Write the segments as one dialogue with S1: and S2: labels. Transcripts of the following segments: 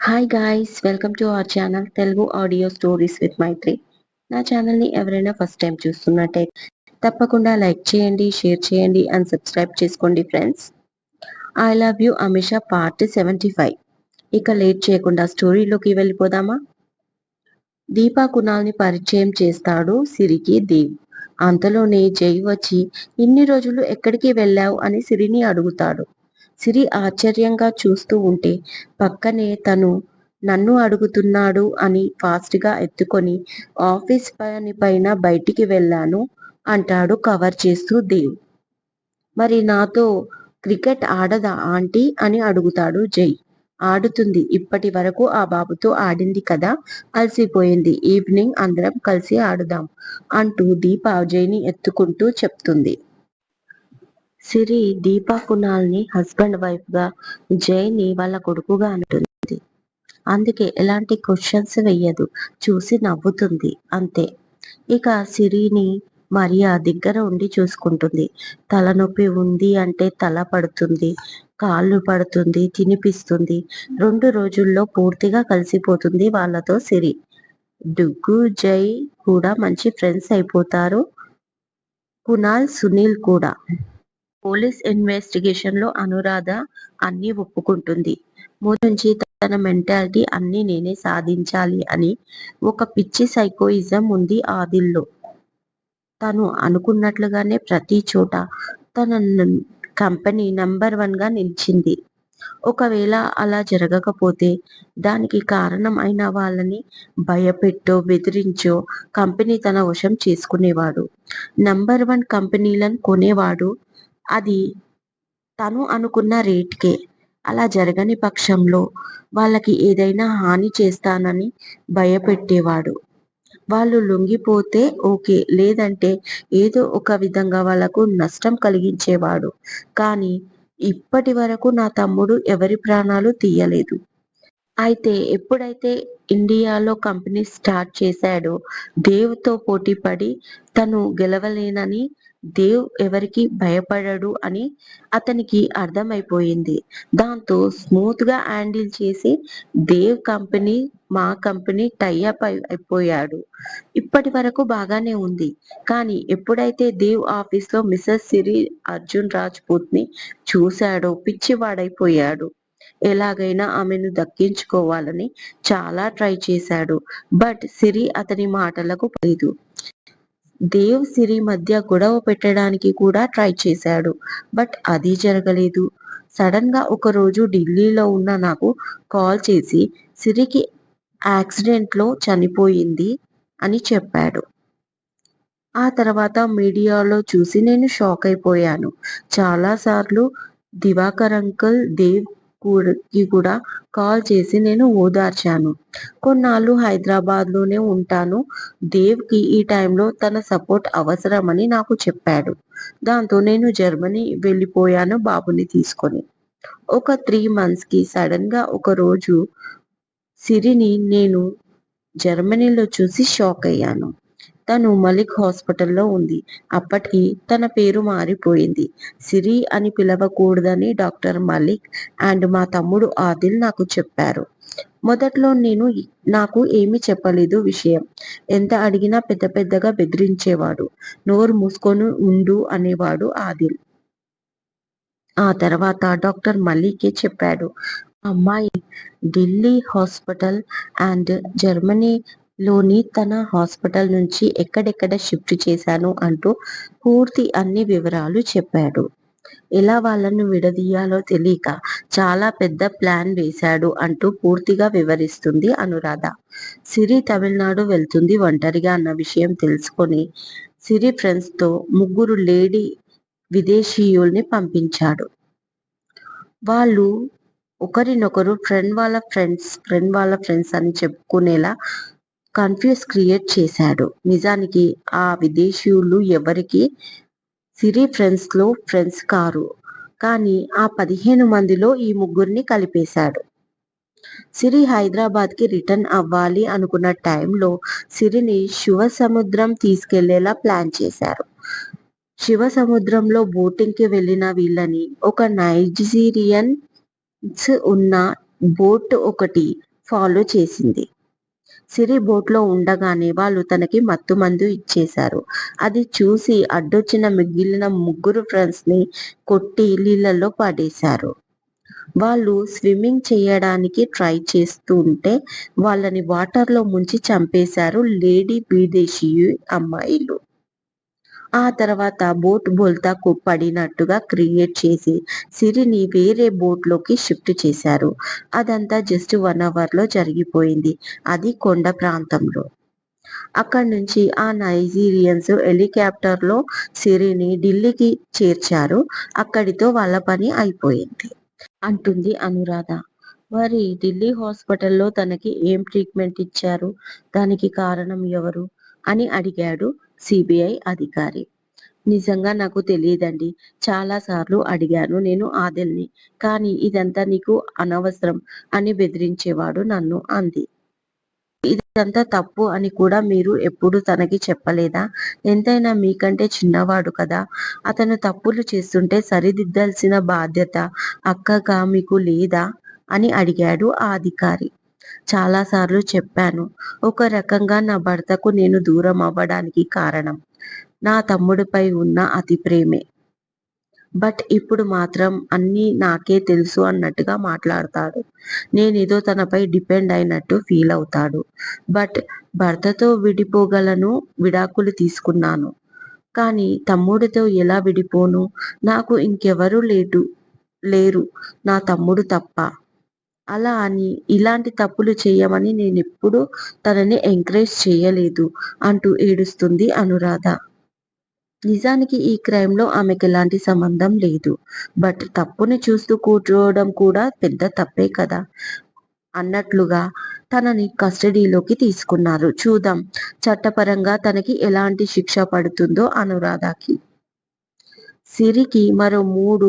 S1: Hi guys welcome to our channel Telugu audio stories with Maithri నా ఛానల్ని ఎవరైనా first time చూస్తున్నట్టయితే తప్పకుండా లైక్ చేయండి షేర్ చేయండి అండ్ సబ్స్క్రైబ్ చేసుకోండి friends I love you Amisha part seventy five ఇక లేట్ చేయకుండా స్టోరీలోకి వెళ్ళిపోదామా? దీపా కుణాల్ని పరిచయం చేస్తాడు సిరికి దేవ్. అంతలోనే జై వచ్చి ఇన్ని రోజులు ఎక్కడికి వెళ్ళావు? అని సిరిని అడుగుతాడు. సిరి ఆశ్చర్యంగా చూస్తూ ఉంటే పక్కనే తను నన్ను అడుగుతున్నాడు అని ఫాస్ట్గా ఎత్తుకొని ఆఫీస్ పని పైన బయటికి వెళ్ళాను అంటాడు కవర్ చేస్తూ దేవ్. మరి నాతో క్రికెట్ ఆడదా ఆంటీ అని అడుగుతాడు జై. ఆడుతుంది. ఇప్పటి వరకు ఆ బాబుతో ఆడింది కదా అలసిపోయింది. ఈవినింగ్ అందరం కలిసి ఆడుదాం అంటూ దీప జైని ఎత్తుకుంటూ చెప్తుంది. సిరి దీపా కునాల్ని హస్బెండ్ వైఫ్గా జైని వాళ్ళ కొడుకుగా అంటుంది. అందుకే ఎలాంటి క్వశ్చన్స్ వెయ్యదు చూసి నవ్వుతుంది అంతే. ఇక సిరిని మరియా దగ్గర ఉండి చూసుకుంటుంది. తలనొప్పి ఉంది అంటే తల పడుతుంది కాళ్ళు పడుతుంది తినిపిస్తుంది. రెండు రోజుల్లో పూర్తిగా కలిసిపోతుంది వాళ్ళతో సిరి. డుగ్గు జై కూడా మంచి ఫ్రెండ్స్ అయిపోతారు. కునాల్ సునీల్ కూడా. పోలీస్ ఇన్వెస్టిగేషన్లో అనురాధ అన్ని ఒప్పుకుంటుంది. నుంచి తన మెంటాలిటీ అన్ని నేనే సాధించాలి అని ఒక పిచ్చి సైకోయిజం ఉంది ఆదిల్లో. తను అనుకున్నట్లుగానే ప్రతి చోట తన కంపెనీ నంబర్ వన్గా నిలిచింది. ఒకవేళ అలా జరగకపోతే దానికి కారణం అయిన వాళ్ళని భయపెట్టో బెదిరించో కంపెనీ తన వశం చేసుకునేవాడు. నంబర్ వన్ కంపెనీలను కొనేవాడు అది తను అనుకున్న రేట్కే. అలా జరగని పక్షంలో వాళ్ళకి ఏదైనా హాని చేస్తానని భయపెట్టేవాడు. వాళ్ళు లొంగిపోతే ఓకే లేదంటే ఏదో ఒక విధంగా వాళ్ళకు నష్టం కలిగించేవాడు. కానీ ఇప్పటి వరకు నా తమ్ముడు ఎవరి ప్రాణాలు తీయలేదు. అయితే ఎప్పుడైతే ఇండియాలో కంపెనీ స్టార్ట్ చేశాడో దేవ్తో పోటీ పడి తను గెలవలేనని దేవ్ ఎవరికి భయపడడు అని అతనికి అర్థమైపోయింది. దాంతో స్మూత్గా హ్యాండిల్ చేసి దేవ్ కంపెనీ మా కంపెనీ టైఅప్ అయిపోయాడు. ఇప్పటి వరకు బాగానే ఉంది. కానీ ఎప్పుడైతే దేవ్ ఆఫీస్లో మిస్సెస్ సిరి అర్జున్ రాజ్పూత్ని చూశాడో పిచ్చివాడైపోయాడు. ఎలాగైనా ఆమెను దక్కించుకోవాలని చాలా ట్రై చేశాడు. బట్ సిరి అతని మాటలకు లేదు దేవ్ సిరి మధ్య గొడవ పెట్టడానికి కూడా ట్రై చేశాడు బట్ అది జరగలేదు. సడన్గా ఒక రోజు ఢిల్లీలో ఉన్న నాకు కాల్ చేసి సిరికి యాక్సిడెంట్లో చనిపోయింది అని చెప్పాడు. ఆ తర్వాత మీడియాలో చూసి నేను షాక్ అయిపోయాను. చాలా సార్లు దివాకర్ అంకుల్ దేవ్ కి కూడా కాల్ చేసి నేను ఓదార్చాను. కొన్నాళ్ళు హైదరాబాద్లోనే ఉంటాను. దేవ్కి ఈ టైంలో తన సపోర్ట్ అవసరమని నాకు చెప్పాడు. దాంతో నేను జర్మనీ వెళ్ళిపోయాను బాబుని తీసుకొని. ఒక త్రీ మంత్స్కి సడన్గా ఒకరోజు ఒక రోజు సిరిని నేను జర్మనీలో చూసి షాక్ అయ్యాను. తను మలిక్ హాస్పిటల్లో ఉంది. అప్పటికి తన పేరు మారిపోయింది. సిరి అని పిలవకూడదని డాక్టర్ మలిక్ అండ్ మా తమ్ముడు ఆదిల్ నాకు చెప్పారు. మొదట్లో నేను నాకు ఏమీ చెప్పలేదు విషయం. ఎంత అడిగినా పెద్ద పెద్దగా బెదిరించేవాడు. నోరు మూసుకొని ఉండు అనేవాడు ఆదిల్. ఆ తర్వాత డాక్టర్ మల్లికే చెప్పాడు. అమ్మాయి ఢిల్లీ హాస్పిటల్ అండ్ జర్మనీ లోని తన హాస్పిటల్ నుంచి ఎక్కడెక్కడ షిఫ్ట్ చేశాను అంటూ పూర్తి అన్ని వివరాలు చెప్పాడు. ఎలా వాళ్ళను విడదీయాలో తెలియక చాలా పెద్ద ప్లాన్ వేశాడు అంటూ పూర్తిగా వివరిస్తుంది అనురాధ. సిరి తమిళనాడు వెళ్తుంది ఒంటరిగా అన్న విషయం తెలుసుకొని సిరి ఫ్రెండ్స్తో ముగ్గురు లేడీ విదేశీయుల్ని పంపించాడు. వాళ్ళు ఒకరినొకరు ఫ్రెండ్ వాళ్ళ ఫ్రెండ్స్ ఫ్రెండ్ వాళ్ళ ఫ్రెండ్స్ అని చెప్పుకునేలా కన్ఫ్యూజ్ క్రియేట్ చేశాడు. నిజానికి ఆ విదేశీయులు ఎవరికి సిరి ఫ్రెండ్స్లో ఫ్రెండ్స్ కారు. కానీ ఆ పదిహేను మందిలో ఈ ముగ్గురిని కలిపేశాడు. సిరి హైదరాబాద్కి రిటర్న్ అవ్వాలి అనుకున్న టైంలో సిరిని శివ సముద్రం తీసుకెళ్ళేలా ప్లాన్ చేశారు. శివ సముద్రంలో బోటింగ్కి వెళ్ళిన వీళ్ళని ఒక నైజీరియన్స్ ఉన్న బోట్ ఒకటి ఫాలో చేసింది. సిరి బోట్లో ఉండగానే వాళ్ళు తనకి మత్తు మందు ఇచ్చేశారు. అది చూసి అడ్డొచ్చిన మిగిలిన ముగ్గురు ఫ్రెండ్స్ని కొట్టి నీళ్ళల్లో పడేశారు. వాళ్ళు స్విమ్మింగ్ చేయడానికి ట్రై చేస్తుంటే వాళ్ళని వాటర్లో ముంచి చంపేశారు లేడీ బీదేశీ అమ్మాయిలు. ఆ తర్వాత బోట్ బోల్తా పడినట్టుగా క్రియేట్ చేసి సిరిని వేరే బోట్లోకి షిఫ్ట్ చేశారు. అదంతా జస్ట్ వన్ అవర్లో జరిగిపోయింది. అది కొండ ప్రాంతంలో. అక్కడి నుంచి ఆ నైజీరియన్స్ హెలికాప్టర్లో సిరిని ఢిల్లీకి చేర్చారు. అక్కడితో వాళ్ళ పని అయిపోయింది. అంటుంది అనురాధ. మరి ఢిల్లీ హాస్పిటల్లో తనకి ఏం ట్రీట్మెంట్ ఇచ్చారు? దానికి కారణం ఎవరు? అని అడిగాడు సిబిఐ అధికారి. నిజంగా నాకు తెలియదండి. చాలా సార్లు అడిగాను నేను ఆదిల్ని. కానీ ఇదంతా నీకు అనవసరం అని బెదిరించేవాడు నన్ను అంది. ఇదంతా తప్పు అని కూడా మీరు ఎప్పుడు తనకి చెప్పలేదా? ఎంతైనా మీకంటే చిన్నవాడు కదా. అతను తప్పులు చేస్తుంటే సరిదిద్దాల్సిన బాధ్యత అక్కగా మీకు లేదా? అని అడిగాడు ఆ అధికారి. చాలా సార్లు చెప్పాను. ఒక రకంగా నా భర్తకు నేను దూరం అవ్వడానికి కారణం. నా తమ్ముడిపై ఉన్న అతి ప్రేమే. బట్ ఇప్పుడు మాత్రం అన్నీ నాకే తెలుసు అన్నట్టుగా మాట్లాడతాడు. నేనేదో తనపై డిపెండ్ అయినట్టు ఫీల్ అవుతాడు. బట్ భర్తతో విడిపోగలను విడాకులు తీసుకున్నాను. కానీ తమ్ముడితో ఎలా విడిపోను? నాకు ఇంకెవరూ లేటు లేరు. నా తమ్ముడు తప్ప. అలా అని ఇలాంటి తప్పులు చేయమని నేనెప్పుడూ తనని ఎంకరేజ్ చేయలేదు అంటూ ఏడుస్తుంది అనురాధ. నిజానికి ఈ క్రైమ్లో ఎలాంటి సంబంధం లేదు. బట్ తప్పుని చూస్తూ కూర్చోవడం కూడా పెద్ద తప్పే కదా. అన్నట్లుగా తనని కస్టడీలోకి తీసుకున్నారు. చూద్దాం చట్టపరంగా తనకి ఎలాంటి శిక్ష పడుతుందో అనురాధకి. సిరికి మరో మూడు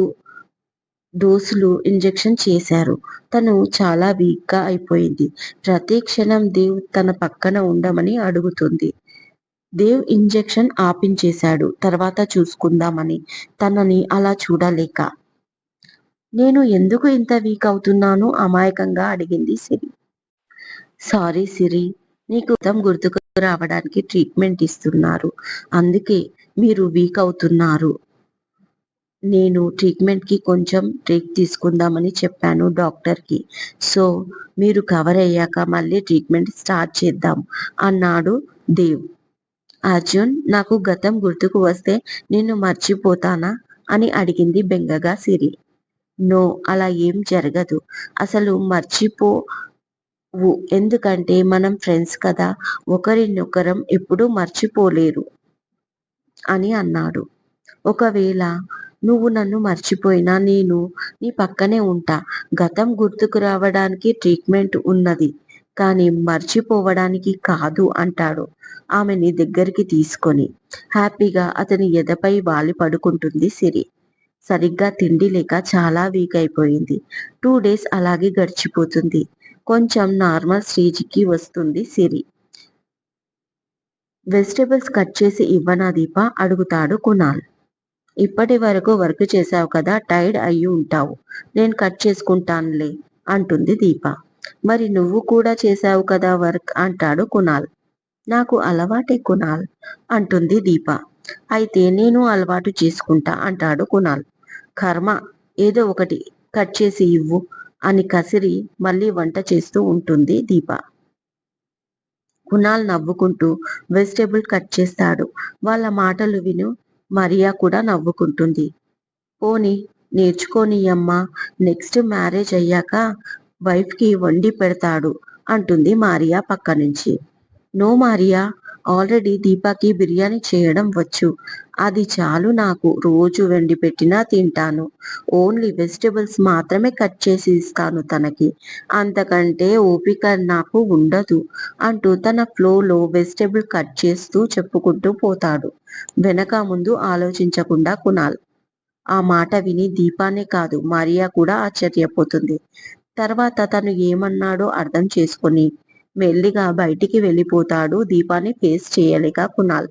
S1: డోసులు ఇంజెక్షన్ చేశారు. తను చాలా వీక్గా అయిపోయింది. ప్రతి క్షణం దేవ్ తన పక్కన ఉండమని అడుగుతుంది. దేవ్ ఇంజెక్షన్ ఆపించేశాడు. తర్వాత చూసుకుందామని. తనని అలా చూడలేక. నేను ఎందుకు ఇంత వీక్ అవుతున్నాను? అమాయకంగా అడిగింది సిరి. సారీ సిరి. నీకు గుర్తుకు రావడానికి ట్రీట్మెంట్ ఇస్తున్నారు. అందుకే మీరు వీక్ అవుతున్నారు. నేను ట్రీట్మెంట్కి కొంచెం బ్రేక్ తీసుకుందామని చెప్పాను డాక్టర్కి. సో మీరు కవర్ అయ్యాక మళ్ళీ ట్రీట్మెంట్ స్టార్ట్ చేద్దాం అన్నాడు దేవ్. అర్జున్ నాకు గతం గుర్తుకు వస్తే నిన్ను మర్చిపోతానా? అని అడిగింది బెంగగా సిరి. నో అలా ఏం జరగదు. అసలు మర్చిపో ఎందుకంటే మనం ఫ్రెండ్స్ కదా. ఒకరినొకరం ఎప్పుడూ మర్చిపోలేరు అని అన్నాడు. ఒకవేళ నువ్వు నన్ను మర్చిపోయినా నేను నీ పక్కనే ఉంటా. గతం గుర్తుకు రావడానికి ట్రీట్మెంట్ ఉన్నది కానీ మర్చిపోవడానికి కాదు అంటాడు. ఆమెని దగ్గరికి తీసుకొని హ్యాపీగా అతని ఎదపై వాలి పడుకుంటుంది సిరి. సరిగ్గా తిండి లేక చాలా వీక్ అయిపోయింది. టూ డేస్ అలాగే గడిచిపోతుంది. కొంచెం నార్మల్ స్టేజ్కి వస్తుంది సిరి. వెజిటేబుల్స్ కట్ చేసి ఇవ్వనా దీప? అడుగుతాడు కునాల్. ఇప్పటి వరకు వర్క్ చేసావు కదా టైర్డ్ అయ్యి ఉంటావు. నేను కట్ చేసుకుంటానులే అంటుంది దీప. మరి నువ్వు కూడా చేసావు కదా వర్క్ అంటాడు కునాల్. నాకు అలవాటే కునాల్ అంటుంది దీప. అయితే నేను అలవాటు చేసుకుంటా అంటాడు కునాల్. కర్మ ఏదో ఒకటి కట్ చేసి ఇవ్వు అని కసిరి మళ్ళీ వంట చేస్తూ ఉంటుంది దీప. కునాల్ నవ్వుకుంటూ వెజిటేబుల్ కట్ చేస్తాడు. వాళ్ళ మాటలు విను మరియా కూడా నవ్వుకుంటుంది. పోని నేర్చుకోని అమ్మ నెక్స్ట్ మ్యారేజ్ అయ్యాక వైఫ్కి వండి పెడతాడు అంటుంది మారియా పక్క నుంచి నో మారియా ఆల్రెడీ దీపాకి బిర్యానీ చేయడం వచ్చు. అది చాలు నాకు రోజు వెండి పెట్టినా తింటాను. ఓన్లీ వెజిటబుల్స్ మాత్రమే కట్ చేసి ఇస్తాను తనకి. అంతకంటే ఓపిక నాకు ఉండదు అంటూ తన ఫ్లోలో వెజిటబుల్ కట్ చేస్తూ చెప్పుకుంటూ పోతాడు. వెనక ముందు ఆలోచించకుండా కునాల్. ఆ మాట విని దీపానే కాదు మరియా కూడా ఆశ్చర్యపోతుంది. తర్వాత తను ఏమన్నాడో అర్థం చేసుకొని మెల్లిగా బయటికి వెళ్ళిపోతాడు దీపాన్ని ఫేస్ చేయలేక కునాల్.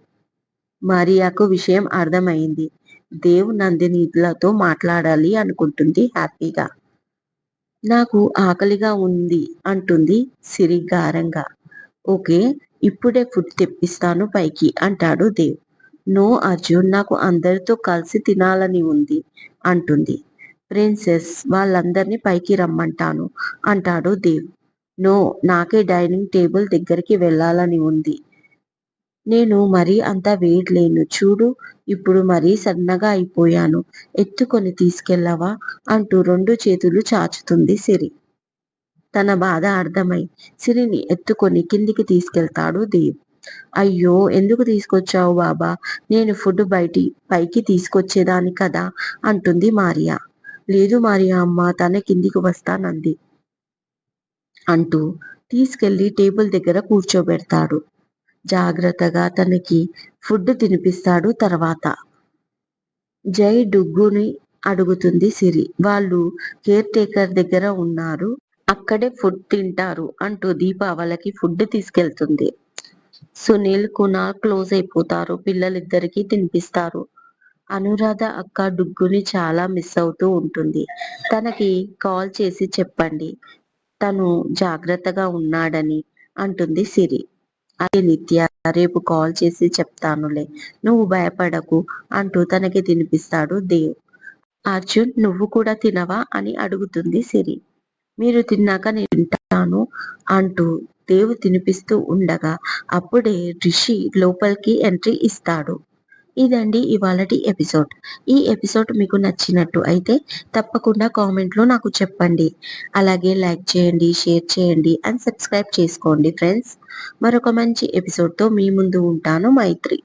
S1: మరియాకు విషయం అర్థమైంది. దేవ్ నందినిలతో మాట్లాడాలి అనుకుంటుంది హ్యాపీగా. నాకు ఆకలిగా ఉంది అంటుంది సిరిగారంగా ఓకే ఇప్పుడే ఫుడ్ తెప్పిస్తాను పైకి అంటాడు దేవ్. నో అర్జున్ నాకు అందరితో కలిసి తినాలని ఉంది అంటుంది. ప్రిన్సెస్ వాళ్ళందరినీ పైకి రమ్మంటాను అంటాడు దేవ్. నో నాకే డైనింగ్ టేబుల్ దగ్గరికి వెళ్ళాలని ఉంది. నేను మరీ అంత వేయట్లేను చూడు ఇప్పుడు మరీ సన్నగా అయిపోయాను. ఎత్తుకొని తీసుకెళ్ళవా? అంటూ రెండు చేతులు చాచుతుంది సిరి. తన బాధ అర్థమై సిరిని ఎత్తుకొని కిందికి తీసుకెళ్తాడు దేవ్. అయ్యో ఎందుకు తీసుకొచ్చావు బాబా? నేను ఫుడ్ బయటి పైకి తీసుకొచ్చేదాన్ని కదా అంటుంది మారియా. లేదు మారియా అమ్మ తన కిందికి వస్తానంది అంటూ తీసుకెళ్ళి టేబుల్ దగ్గర కూర్చోబెడతాడు. జాగ్రత్తగా తనకి ఫుడ్ తినిపిస్తాడు తర్వాత. జై డుగ్గుని అడుగుతుంది సిరి. వాళ్ళు కేర్ టేకర్ దగ్గర ఉన్నారు. అక్కడే ఫుడ్ తింటారు అంటూ దీపావళికి ఫుడ్ తీసుకెళ్తుంది. సునీల్ కునాల్ క్లోజ్ అయిపోతారు. పిల్లలిద్దరికీ తినిపిస్తారు. అనురాధ అక్క డుగ్గుని చాలా మిస్ అవుతూ ఉంటుంది. తనకి కాల్ చేసి చెప్పండి. తను జాగ్రత్తగా ఉన్నాడని అంటుంది సిరి. అది నిత్య రేపు కాల్ చేసి చెప్తానులే. నువ్వు భయపడకు అంటూ తనకి తినిపిస్తాడు దేవ్. అర్జున్ నువ్వు కూడా తినవా అని అడుగుతుంది సిరి. మీరు తిన్నాక నేను తింటాను అంటూ దేవు తినిపిస్తూ ఉండగా అప్పుడే రిషి లోపలికి ఎంట్రీ ఇస్తాడు. ఇదండి ఇవాళటి ఎపిసోడ్. ఈ ఎపిసోడ్ మీకు నచ్చినట్టు అయితే తప్పకుండా కామెంట్లో నాకు చెప్పండి. అలాగే లైక్ చేయండి షేర్ చేయండి అండ్ సబ్స్క్రైబ్ చేసుకోండి ఫ్రెండ్స్. మరొక మంచి ఎపిసోడ్తో మీ ముందు ఉంటాను మైత్రి.